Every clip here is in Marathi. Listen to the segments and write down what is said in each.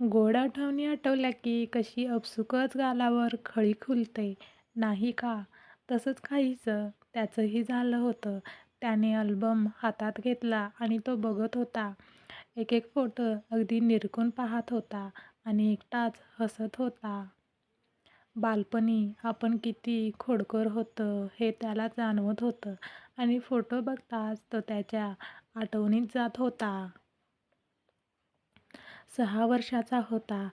गोड आठवणी आठवल्या की कशी अपसुकच गालावर खळी खुलते, नाही का? तसंच काहीचं त्याचंही झालं होतं. त्याने अल्बम हातात घेतला आणि तो बघत होता. एक एक फोटो अगदी निरकून पाहत होता आणि एकटाच हसत होता. बालपणी आपण किती खोडकर होतं हे त्याला जाणवत होतं आणि फोटो बघताच तो त्याच्या आठवणीत जात होता. सहा वर्षाचा होता.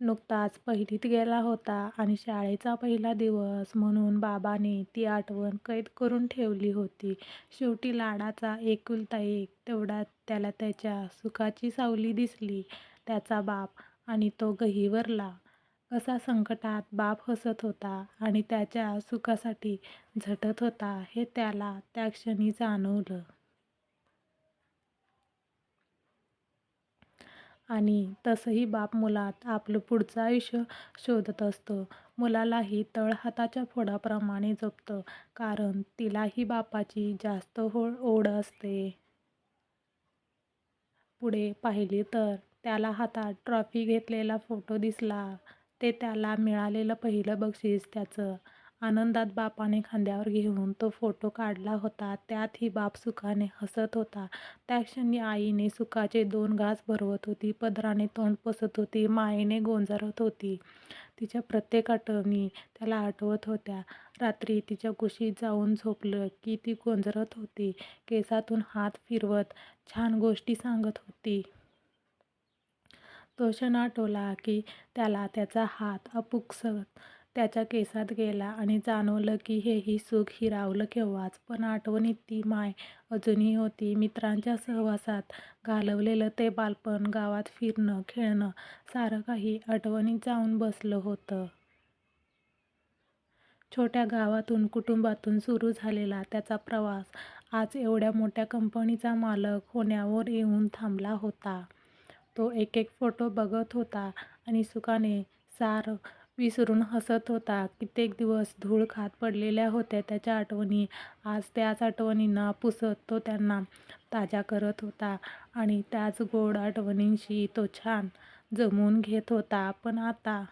नुकताच पहिलीत गेला होता आणि शाळेचा पहिला दिवस म्हणून बाबाने ती आठवण कैद करून ठेवली होती. शेवटी लाडाचा एकुलता एक, तेवढा त्याला त्याच्या सुखाची सावली दिसली. त्याचा बाप आणि तो गहिवरला. कसा संकटात बाप हसत होता आणि त्याच्या सुखासाठी झटत होता हे त्याला त्या क्षणी जाणवलं. आणि तसंही बाप मुलात आपलं पुढचं आयुष्य शोधत असतो. मुलालाही तळहाताच्या फोडाप्रमाणे जपतं कारण तिलाही बापाची जास्त हो, ओढ असते. पुढे पाहिली तर त्याला हातात ट्रॉफी घेतलेला फोटो दिसला. ते त्याला मिळालेलं पहिलं बक्षीस त्याचं. आनंदात बापाने खांद्यावर घेऊन तो फोटो काढला होता. त्यातही बाप सुखाने हसत होता. त्या क्षणी आईने सुखाचे दोन घास भरवत होती. पदराने तोंड पसत होती. मायेने गोंजारत होती. तिच्या प्रत्येक आठवणी त्याला आठवत होत्या. रात्री तिच्या कुशीत जाऊन झोपलं की ती गोंजरत होती. केसातून हात फिरवत छान गोष्टी सांगत होती. तो क्षण आठवला की त्याला त्याचा हात अपुकसत त्याच्या केसात गेला आणि जाणवलं की हेही सुख हिरावलं केव्हाच. पण आठवणीत ती माय अजूनही होती. मित्रांच्या सहवासात घालवलेलं ते बालपण, गावात फिरणं, खेळणं सारं काही आठवणीत जाऊन बसलं होतं. छोट्या गावातून, कुटुंबातून सुरू झालेला त्याचा प्रवास आज एवढ्या मोठ्या कंपनीचा मालक होण्यावर येऊन थांबला होता. तो एक एक फोटो बघत होता आणि सुखाने सारं विसरून हसत होता. कित्येक दिवस धूळ खात पडलेल्या होत्या त्याच्या आठवणी. आज त्याच आठवणींना पुसत तो त्यांना ताज्या करत होता आणि त्याच गोड आठवणींशी तो छान जमवून घेत होता. पण आता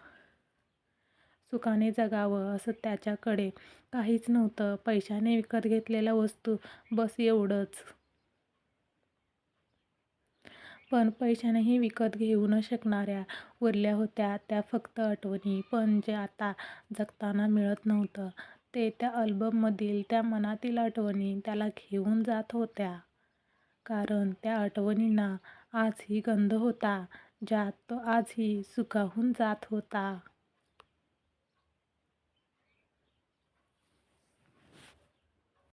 सुखाने जगावं असं त्याच्याकडे काहीच नव्हतं. पैशाने विकत घेतलेल्या वस्तू बस एवढंच. पण पैशानेही विकत घेऊ न शकणाऱ्या उरल्या होत्या त्या फक्त आठवणी. पण जे आता जगताना मिळत नव्हतं ते त्या अल्बममधील त्या मनातील आठवणी त्याला घेऊन जात होत्या. कारण त्या आठवणींना आजही गंध होता, ज्यात तो आजही सुखाहून जात होता.